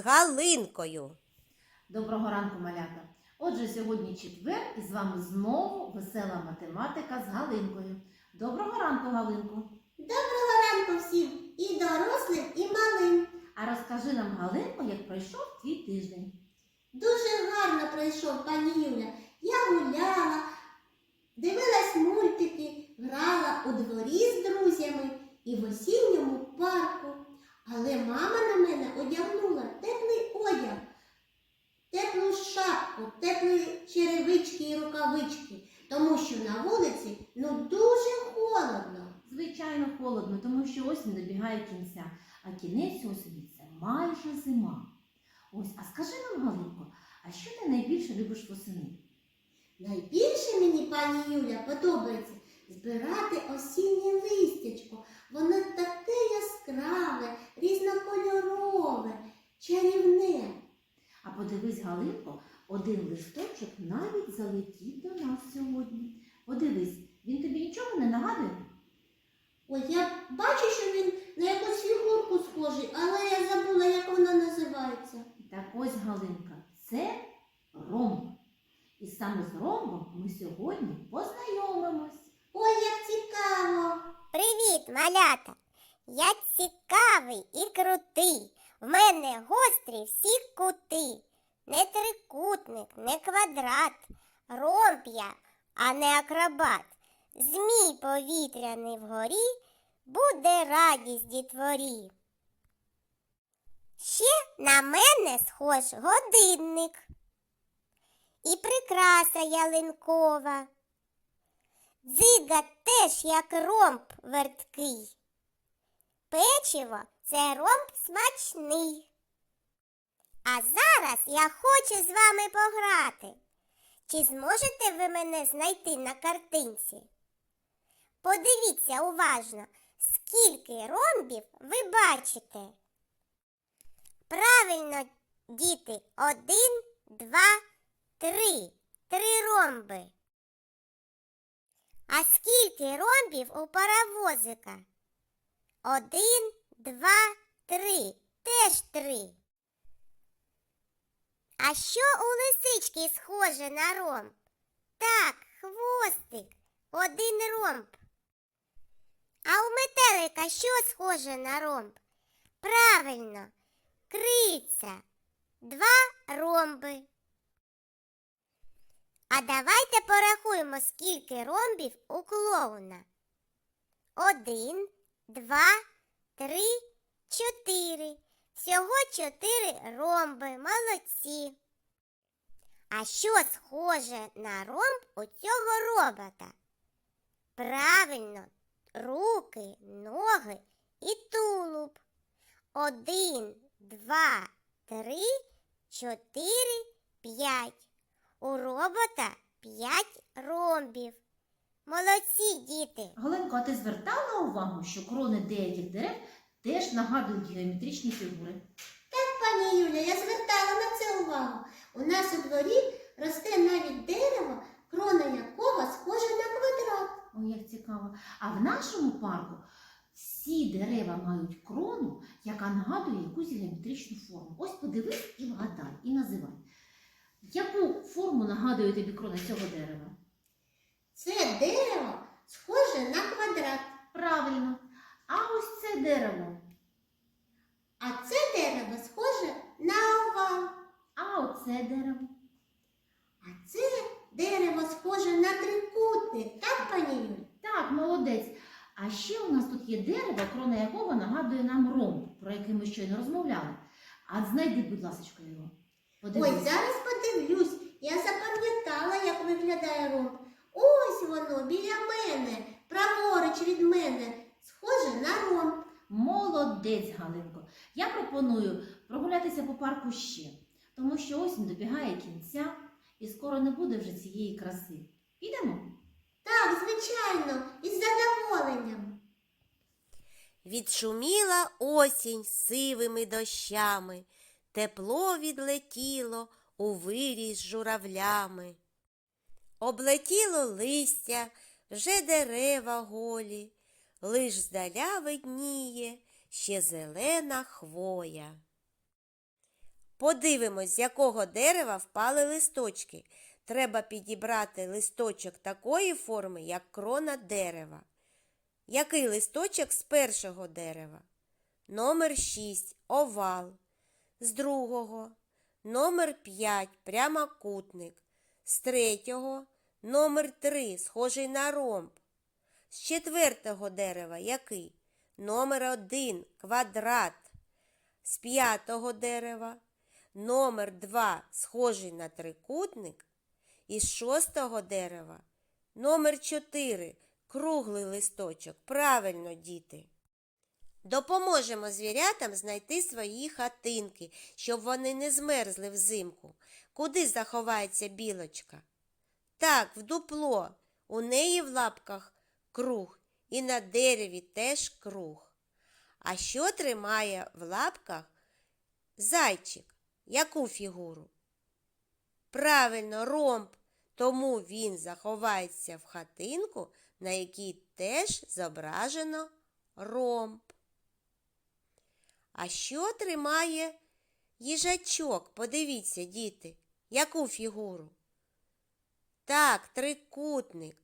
Галинкою. Доброго ранку, малята! Отже, сьогодні четвер і з вами знову весела математика з Галинкою. Доброго ранку, Галинку! Доброго ранку всім і дорослим, і малим. А розкажи нам, Галинко, як пройшов твій тиждень. Дуже гарно пройшов пані Юля. Я гуляла, дивилась мультики, грала у дворі з друзями і в осінньому парку. Але мама на мене одягнула теплий одяг, теплу шапку, теплі черевички і рукавички, тому що на вулиці ну дуже холодно. Звичайно, холодно, тому що осінь добігає кінця, а кінець осені це майже зима. Ось, а скажи нам, Галинко, а що ти найбільше любиш восени? Найбільше мені, пані Юля, подобається збирати осіннє листячко. Воно таке яскраве, різнокольорове, чарівне. А подивись, Галинко, один листочок навіть залетів до нас сьогодні. Подивись, він тобі нічого не нагадує? Ой, я бачу, що він на якусь фігурку схожий, але я забула, як вона називається. Так ось, Галинка, це ромб. І саме з ромбом ми сьогодні познайомимось. Ой, як цікаво! Привіт, малята! Я цікавий і крутий. В мене гострі всі кути. Не трикутник, не квадрат. Ромб я, а не акробат. Змій повітряний вгорі, буде радість дітворі. Ще на мене схож годинник. І прикраса ялинкова. Дзига теж як ромб верткий. Печиво це ромб смачний. А зараз я хочу з вами пограти. Чи зможете ви мене знайти на картинці? Подивіться уважно, скільки ромбів ви бачите. Правильно, діти, один, два, три. Три ромби. А скільки ромбів у паровозика? Один, два, три. Теж три. А що у лисички схоже на ромб? Так, хвостик, один ромб. А у метелика що схоже на ромб? Правильно, криця. Два ромби. А давайте порахуємо, скільки ромбів у клоуна. Один, два, три, чотири. Всього чотири ромби. Молодці. А що схоже на ромб у цього робота? Правильно, руки, ноги і тулуб. Один, два, три, чотири, п'ять. У робота п'ять ромбів. Молодці, діти. Галинко, а ти звертала увагу, що крони деяких дерев теж нагадують геометричні фігури? Так, пані Юля, я звертала на це увагу. У нас у дворі росте навіть дерево, крона якого схожа на квадрат. Ой, як цікаво. А в нашому парку всі дерева мають крону, яка нагадує якусь геометричну форму. Ось подивись і вгадай, і називай. Яку форму нагадує тобі крона цього дерева? Це дерево схоже на квадрат, Правильно. А ось це дерево. а це дерево схоже на овал, А оце дерево. а це дерево схоже на трикутник. Так, пані Юля? Так, молодець. А ще у нас тут є дерево, крона якого нагадує нам ромб, про який ми щойно розмовляли. А знайди, будь ласка, його. Подивись. Ой, зараз подивлюсь. Я запам'ятала, як виглядає ромб. Ось воно біля мене, праворуч від мене, схоже на ромб. Молодець, Галинко. Я пропоную прогулятися по парку ще, тому що осінь добігає кінця і скоро не буде вже цієї краси. Підемо? Так, звичайно, із задоволенням. Відшуміла осінь сивими дощами, тепло відлетіло у вирій з журавлями. Облетіло листя, вже дерева голі, лиш здаля видніє ще зелена хвоя. Подивимось, з якого дерева впали листочки. Треба підібрати листочок такої форми, як крона дерева. Який листочок з першого дерева? Номер 6 овал. З другого номер 5 прямокутник. З третього номер 3 схожий на ромб. З четвертого дерева який? Номер 1 квадрат. З п'ятого дерева номер 2 схожий на трикутник. Із шостого дерева номер 4 круглий листочок. Правильно, діти. Допоможемо звірятам знайти свої хатинки, щоб вони не змерзли взимку. Куди заховається білочка? Так, в дупло. У неї в лапках круг, і на дереві теж круг. А що тримає в лапках зайчик? Яку фігуру? Правильно, ромб. Тому він заховається в хатинку, на якій теж зображено ромб. А що тримає їжачок? Подивіться, діти, яку фігуру? Так, трикутник.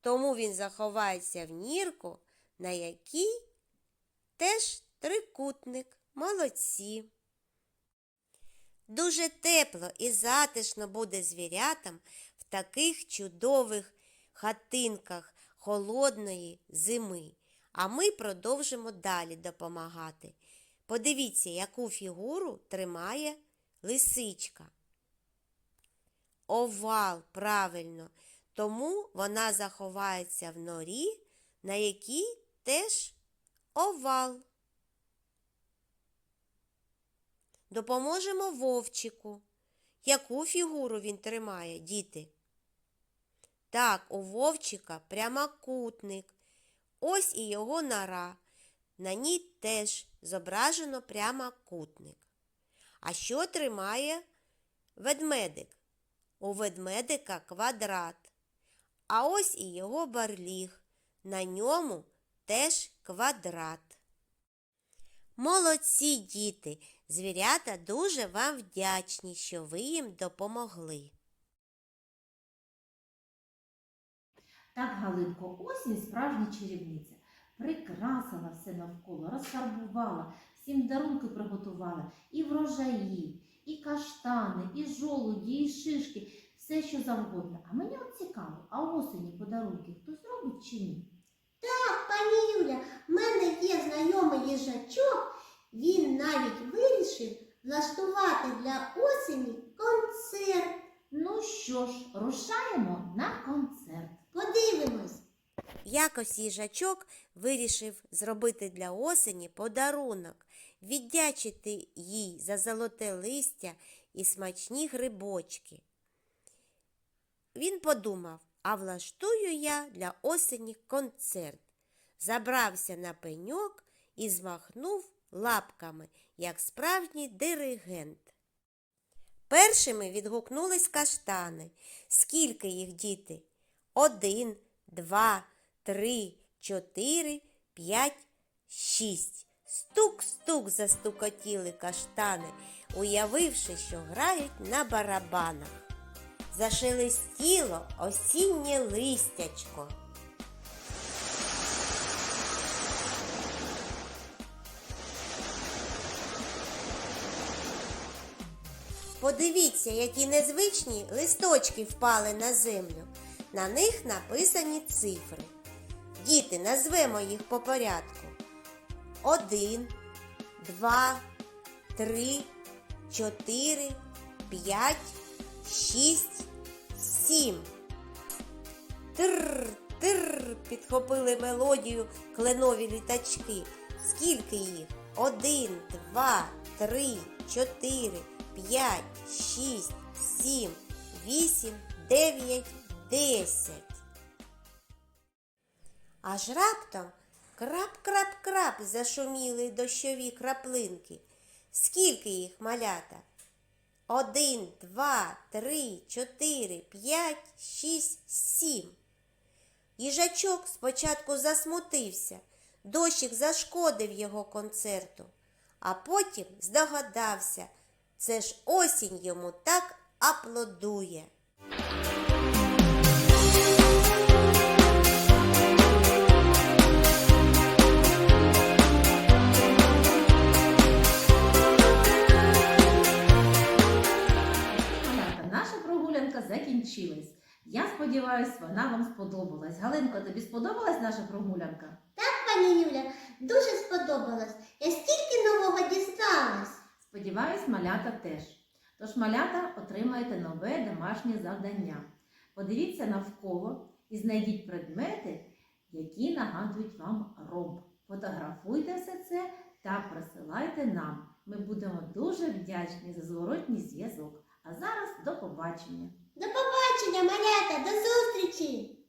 Тому він заховається в нірку, на якій теж трикутник. Молодці. Дуже тепло і затишно буде звірятам в таких чудових хатинках холодної зими. А ми продовжимо далі допомагати. Подивіться, яку фігуру тримає лисичка. Овал, правильно. Тому вона заховається в норі, на якій теж овал. Допоможемо вовчику. Яку фігуру він тримає, діти? Так, у вовчика прямокутник. Ось і його нора. На ній теж зображено прямокутник. А що тримає ведмедик? У ведмедика квадрат. А ось і його барліг. На ньому теж квадрат. Молодці діти! Звірята дуже вам вдячні, що ви їм допомогли. Так, Галинко, осінь справжня чарівниця. Прикрасила все навколо, розфарбувала, всім дарунки приготувала, і врожаї, і каштани, і жолуді, і шишки, все що завгодно. А мені от цікаво, а осені подарунки хто зробить чи ні? Так, пані Юля, в мене є знайомий їжачок. Він навіть вирішив влаштувати для осені концерт. Ну що ж, рушаємо на концерт. Подивимось. Якось їжачок вирішив зробити для осені подарунок, віддячити їй за золоте листя і смачні грибочки. Він подумав, а влаштую я для осені концерт. Забрався на пеньок і змахнув лапками, як справжній диригент. Першими відгукнулись каштани. Скільки їх діти? Один, два, три, чотири, п'ять, шість. Стук-стук застукотіли каштани, уявивши, що грають на барабанах. Зашелестіло осіннє листячко. Подивіться, які незвичні листочки впали на землю. На них написані цифри. Діти, назвемо їх по порядку. Один, два, три, чотири, п'ять, шість, сім. Тр, тр, підхопили мелодію кленові літачки. Скільки їх? Один, два, три, чотири, п'ять, шість, сім, вісім, дев'ять, десять. Аж раптом крап-крап-крап зашуміли дощові краплинки. Скільки їх малята? Один, два, три, чотири, п'ять, шість, сім. Їжачок спочатку засмутився, дощик зашкодив його концерту, а потім здогадався, Це ж осінь йому так аплодує. Я сподіваюся, вона вам сподобалась. Галинко, тобі сподобалась наша прогулянка? Так, Пані Юля, дуже сподобалось. Я стільки нового дізналась. Сподіваюсь, малята теж. Тож малята отримаєте нове домашнє завдання. Подивіться навколо і знайдіть предмети, які нагадують вам ромб. Фотографуйте все це та присилайте нам. Ми будемо дуже вдячні за зворотній зв'язок. А зараз до побачення! До побачення, малята, до зустрічі!